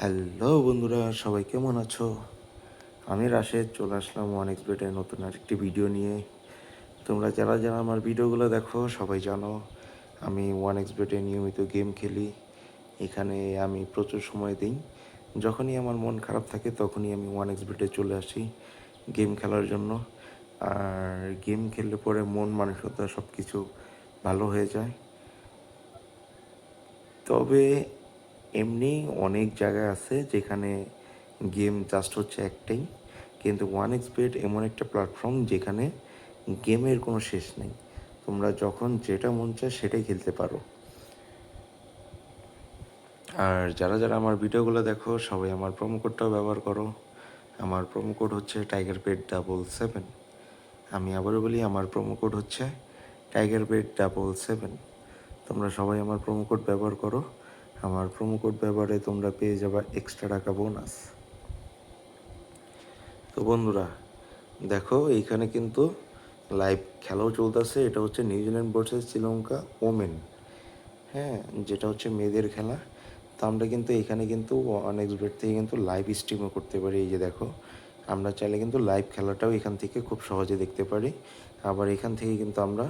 Hello বন্ধুরা, সবাই কেমন আছো? আমি রাশেদ, চলে আসলাম ওয়ান এক্সবেটের নতুন আরেকটি ভিডিও নিয়ে। তোমরা যারা যারা আমার ভিডিওগুলো দেখো, সবাই জানো, আমি ওয়ান এক্সবেটে নিয়মিত গেম খেলি। এখানে আমি প্রচুর সময় দিই। যখনই আমার মন খারাপ থাকে, তখনই আমি ওয়ান এক্সবেটে চলে আসি গেম খেলার জন্য। আর গেম খেললে পরে মন মানসিকতা সব কিছু ভালো হয়ে যায়। তবে এমনি অনেক জায়গা আছে যেখানে গেম জাস্ট হচ্ছে একটাই। কিন্তু ওয়ান এক্স এক্সপেড এমন একটা প্ল্যাটফর্ম যেখানে গেমের কোনো শেষ নেই। তোমরা যখন যেটা মন চায় সেটাই খেলতে পারো। আর যারা যারা আমার ভিডিওগুলো দেখো, সবাই আমার প্রোমো কোডটাও ব্যবহার করো। আমার প্রোমো কোড হচ্ছে টাইগার পেড ডাবল সেভেন আমি আবারও বলি, আমার প্রোমো কোড হচ্ছে টাইগার পেড ডাবল সেভেন তোমরা সবাই আমার প্রোমো কোড ব্যবহার করো। আমার প্রোমো কোড ব্যবহারে তোমরা পেয়ে যাবা এক্সট্রা টাকা বোনাস তো বন্ধুরা, দেখো, এইখানে কিন্তু লাইভ খেলাও চলতেছে। এটা হচ্ছে নিউজিল্যান্ড ভার্সেস শ্রীলঙ্কা ওমেন হ্যাঁ যেটা হচ্ছে মেয়েদের খেলা। তো আমরা কিন্তু এখানে কিন্তু অনেক বেট থেকে কিন্তু লাইভ স্ট্রিমও করতে পারি। এই যে দেখো, আমরা চাইলে কিন্তু লাইভ খেলাটাও এখান থেকে খুব সহজে দেখতে পারি। আবার এখান থেকে কিন্তু আমরা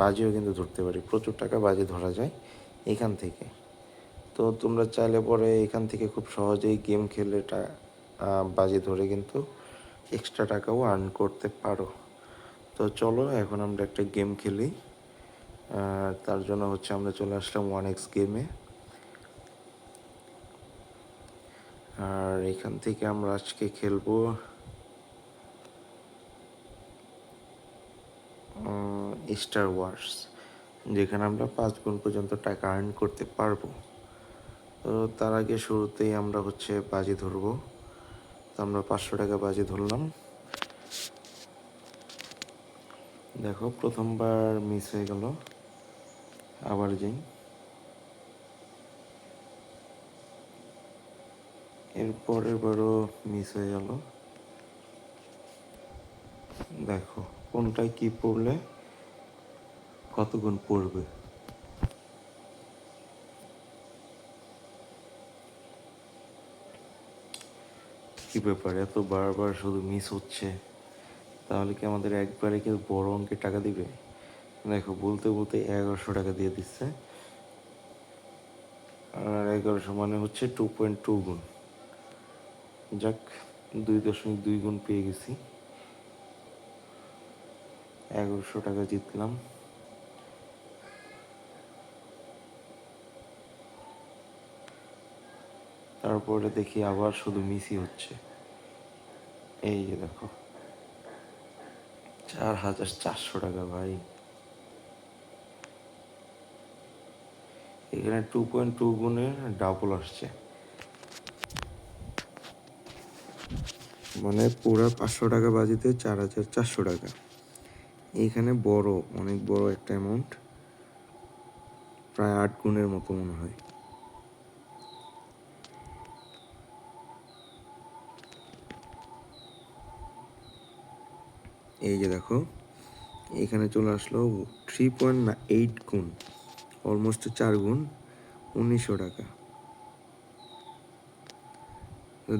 বাজিও কিন্তু ধরতে পারি। প্রচুর টাকা বাজি ধরা যায় এখান থেকে। তো তোমরা চাইলে পরে এখান থেকে খুব সহজেই গেম খেলে বাজি ধরে কিন্তু এক্সট্রা টাকাও আর্ন করতে পারো। তো চলো, এখন আমরা একটা গেম খেলি। তার জন্য হচ্ছে আমরা চলে আসলাম ওয়ান এক্স গেমে আর এখান থেকে আমরা আজকে খেলব স্টার ওয়ার্স যেখানে আমরা পাঁচ গুণ পর্যন্ত টাকা আর্ন করতে পারব। তো তার আগে শুরুতেই আমরা হচ্ছে বাজি ধরবো। তো আমরা পাঁচশো টাকা বাজি ধরলাম। দেখো, প্রথমবার মিস হয়ে গেল। আবার যাই। এর পরের বারও মিস হয়ে গেল। দেখো, কোনটায় কি পড়লে কত গুণ পড়বে? কি ব্যাপার? এত বারবার শুধু মিস হচ্ছে। তাহলে কি আমাদের একবারে কেউ বড় অঙ্কের টাকা দিবে? দেখো, বলতে বলতে এগারোশো টাকা দিয়ে দিচ্ছে। আর এগারোশো মানে হচ্ছে টু পয়েন্ট টু গুণ। যাক, দুই দশমিক দুই গুণ পেয়ে গেছি। এগারোশো টাকা জিতলাম। তারপরে দেখি আবার শুধু মিসই হচ্ছে। এই যে দেখো। চার হাজার চারশো টাকা ভাই। এখানে টু পয়েন্ট টু গুণের ডাবল আসছে। মানে পুরো পাঁচশো টাকা বাজিতে চার হাজার চারশো টাকা। এখানে বড়, অনেক বড় একটা অ্যামাউন্ট প্রায় আট গুণের মতো মনে হয়। এই যে দেখো, এখানে চলে আসলো থ্রি পয়েন্ট এইট গুণ অলমোস্ট চার গুণ, উনিশশো টাকা।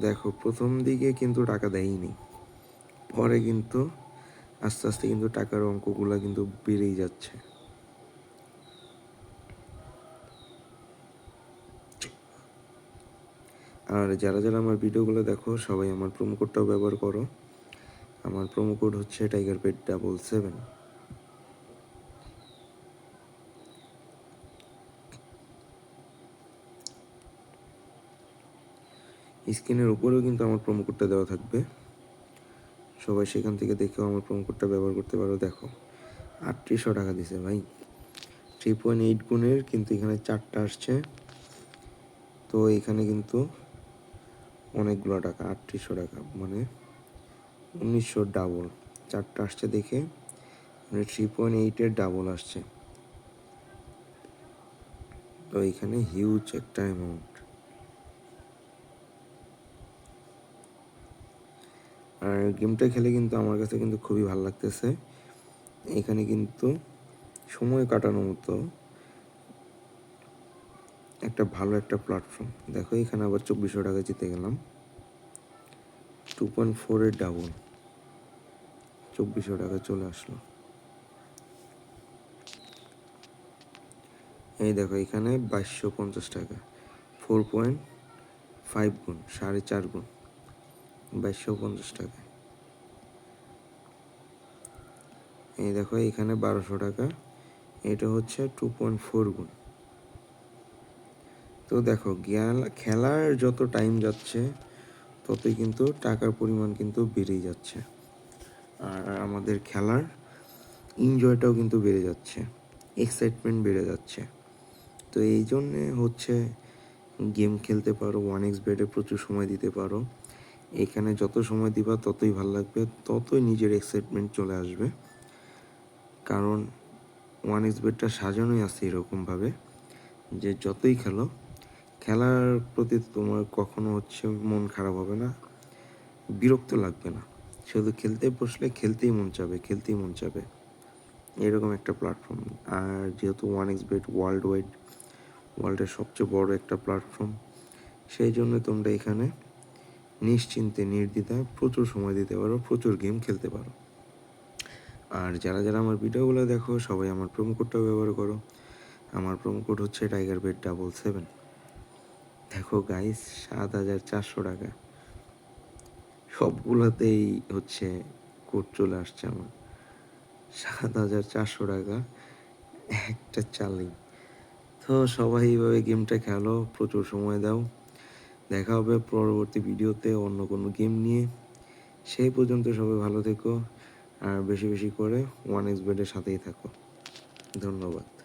দেখো, প্রথম দিকে কিন্তু টাকা দেয়নি, পরে কিন্তু আস্তে আস্তে কিন্তু টাকার অঙ্কগুলো কিন্তু বেড়েই যাচ্ছে। আর যারা যারা আমার ভিডিওগুলো দেখো, সবাই আমার প্রোমো কোডটাও ব্যবহার করো। আমার প্রোমো কোড হচ্ছে টাইগার পেট ডাবল সেভেন স্ক্রিনের উপরেও কিন্তু আমার প্রোমো কোডটা দেওয়া থাকবে। সবাই সেখান থেকে দেখেও আমার প্রোমো কোডটা ব্যবহার করতে পারো। দেখো, আটত্রিশশো টাকা দিছে ভাই। থ্রি পয়েন্ট এইট গুণের কিন্তু এখানে চারটা আসছে। তো এখানে কিন্তু অনেকগুলো টাকা, আটত্রিশশো টাকা মানে উনিশশো ডাবল চারটা আসছে দেখে। মানে থ্রি পয়েন্ট এইটের ডাবল আসছে। তো এখানে হিউজ একটা অ্যামাউন্ট আর গেমটা খেলে কিন্তু আমার কাছে কিন্তু খুবই ভালো লাগতেছে। এখানে কিন্তু সময় কাটানোর মতো একটা ভালো একটা প্ল্যাটফর্ম দেখো এখানে আবার চব্বিশশো টাকা জিতে গেলাম। টু পয়েন্ট ফোরের ডাবল চব্বিশশো টাকা চলে আসলো। এই দেখো, এখানে বাইশশো পঞ্চাশ টাকা। ফোর পয়েন্ট ফাইভ গুণ, সাড়ে চার গুণ, বাইশশো পঞ্চাশ টাকা। এই দেখো, এখানে বারোশো টাকা। এটা হচ্ছে টু পয়েন্ট ফোর গুণ। তো দেখো খেলার যত টাইম যাচ্ছে ততই কিন্তু টাকার পরিমাণ কিন্তু বেড়েই যাচ্ছে। আর আমাদের খেলার এনজয়টাও কিন্তু বেড়ে যাচ্ছে এক্সাইটমেন্ট বেড়ে যাচ্ছে। তো এই জন্যে হচ্ছে গেম খেলতে পারো ওয়ান এক্স বেডে প্রচুর সময় দিতে পারো। এখানে যত সময় দিবা ততই ভালো লাগবে, ততই নিজের এক্সাইটমেন্ট চলে আসবে। কারণ ওয়ান এক্স বেডটা সাজানোই আছে এরকমভাবে, যে যতই খেলো খেলার প্রতি তোমার কখনো হচ্ছে মন খারাপ হবে না? বিরক্ত লাগবে না। শুধু খেলতে বসলে খেলতেই মন চাবে, খেলতেই মন চাবে। এরকম একটা প্ল্যাটফর্ম আর যেহেতু one x bet world wide ওয়ার্ল্ডের সবচেয়ে বড় একটা প্ল্যাটফর্ম সেই জন্য তোমরা এখানে নিশ্চিন্তে, নির্দ্বিধায় প্রচুর সময় দিতে পারো, প্রচুর গেম খেলতে পারো। আর যারা যারা আমার ভিডিওগুলো দেখো, সবাই আমার প্রোমো কোডটা ব্যবহার করো। আমার প্রোমো কোড হচ্ছে টাইগার বেড ডাবল সেভেন দেখো গাইস সাত হাজার চারশো টাকা। সবগুলোতেই হচ্ছে কোড চলে আসছে আমার। সাত হাজার চারশো টাকা, একটা চালেই তো সবাই এইভাবে গেমটা খেলো, প্রচুর সময় দাও। দেখা হবে পরবর্তী ভিডিওতে অন্য কোনো গেম নিয়ে। সেই পর্যন্ত সবাই ভালো থেকো, আর বেশি বেশি করে ওয়ান এক্স বেডের সাথেই থাকো। ধন্যবাদ।